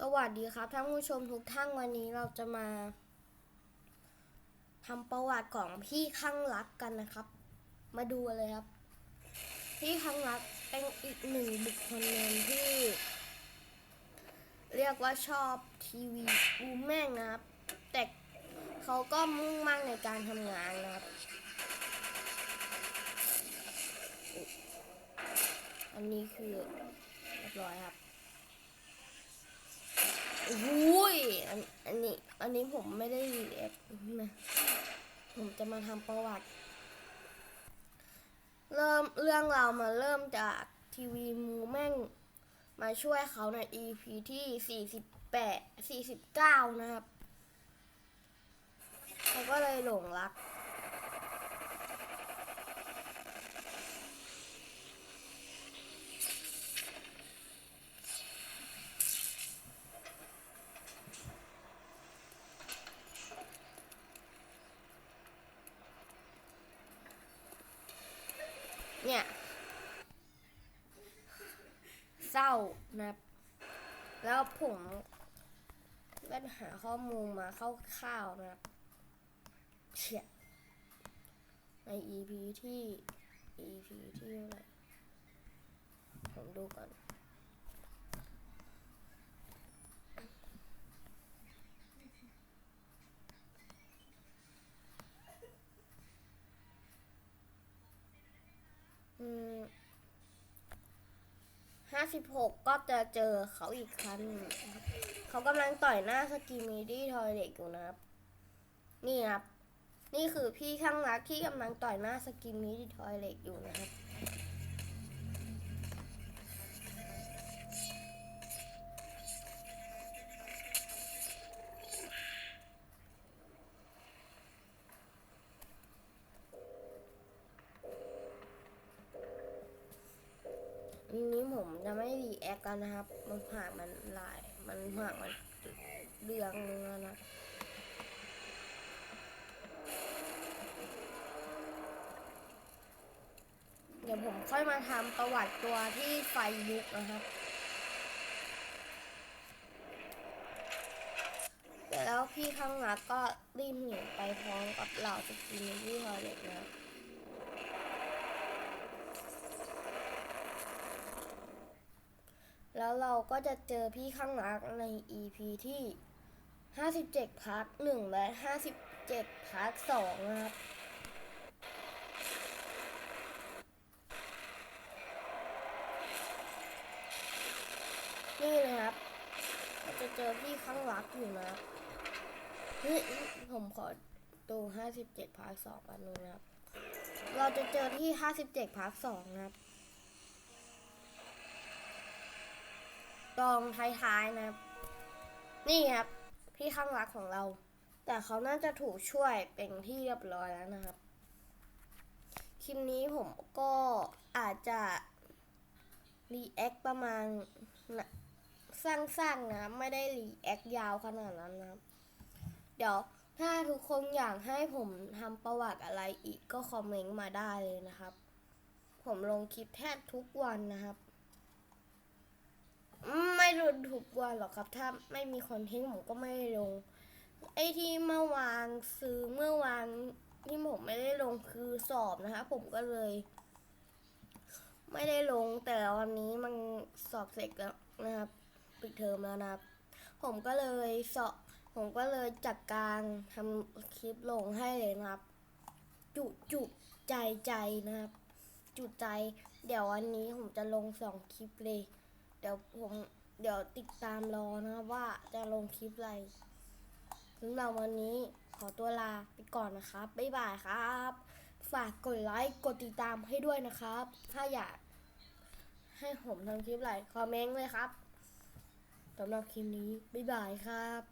สวัสดีครับท่านผู้ชมทุกท่านวันนี้เราจะมาทำประวัติของพี่ข้างรักกันนะครับ มาดูเลยครับ พี่ข้างรักเป็นอีกหนึ่งบุคคลหนึ่งที่ เรียกว่าชอบทีวีอูแม่งนะครับ แต่เขาก็มุ่งมั่นในการทำงานนะครับ อันนี้คือเรียบร้อยครับ อุ้ยอันนี้อันนี้ผมไม่ได้รีแอคนะผมจะมาทำประวัติ เริ่มเรื่องเราวมาเริ่มจากทีวีมูแม่งมาช่วยเขาใน EP ที่ 48 49 นะครับเขาก็เลยหลงรัก เนี่ย เศร้านะแล้วผมก็หาข้อมูลมาคร่าวๆนะครับเฉียใน EP ที่ EP ที่เท่าไหร่ผมดูก่อน 56 ก็จะเจอเขาอีกครั้งนึงเขากำลังต่อยหน้าสกีมีดี้ทอยเล็กอยู่นะครับ นี่ครับ นี่คือพี่ข้างรักที่กำลังต่อยหน้าสกีมีดี้ทอยเล็กอยู่นะครับ ไม่รีแอคกันนะครับ มันผ่านมันหลาย มันผ่านมันเดืองนึงแล้วนะเดี๋ยวผมค่อยมาทำประวัติตัวที่ไฟลุกนะครับ แล้วพี่ข้างหลังก็รีบหนีไปพร้อมกับเหล่าสกินที่ทอยเล็กนะครับ แล้วเราก็จะเจอพี่ข้างรักใน EP ที่ 57พาร์ท1และ 57พาร์ท2นะครับนี่นะครับจะเจอพี่ข้างรักอยู่นะเฮ้ยผมขอดู57พาร์ท2กันนึงนะครับ เราจะเจอที่ 57พาร์ท2นะครับ ตองท้ายๆนะครับ นี่ครับ พี่ข้างรักของเรา แต่เขาน่าจะถูกช่วยเป็นที่เรียบร้อยแล้วนะครับ คลิปนี้ผมก็อาจจะรีแอคประมาณนะสั้นๆนะ ไม่ได้รีแอคยาวขนาดนั้นนะครับ เดี๋ยวถ้าทุกคนอยากให้ผมทำประวัติอะไรอีกก็คอมเมนต์มาได้เลยนะครับ ผมลงคลิปแทบทุกวันนะครับ ไม่รุนทุกวันหรอกครับ ถ้าไม่มีคอนเทนต์ผมก็ไม่ลง ไอที่เมื่อวานซื้อเมื่อวานที่ผมไม่ได้ลงคือสอบนะคะ ผมก็เลย ไม่ได้ลงแต่วันนี้มันสอบเสร็จแล้วนะครับปิดเทอมแล้วนะครับ ผมก็เลยสอบผมก็เลยจัดการทำคลิปลงให้เลยนะครับ จุจุใจใจนะครับ จุใจ เดี๋ยววันนี้ผมจะลงสองคลิปเลย ดี๋ยวผมเดี๋ยวติดตามรอนะครับว่าจะลงคลิปอะไรสำหรับวันนี้ขอตัวลาไปก่อนนะครับ บ๊ายบายครับ ฝากกดไลค์ กดติดตามให้ด้วยนะครับ ถ้าอยากให้ผมทำคลิปอะไรคอมเมนต์เลยครับสำหรับคลิปนี้ บ๊ายบายครับ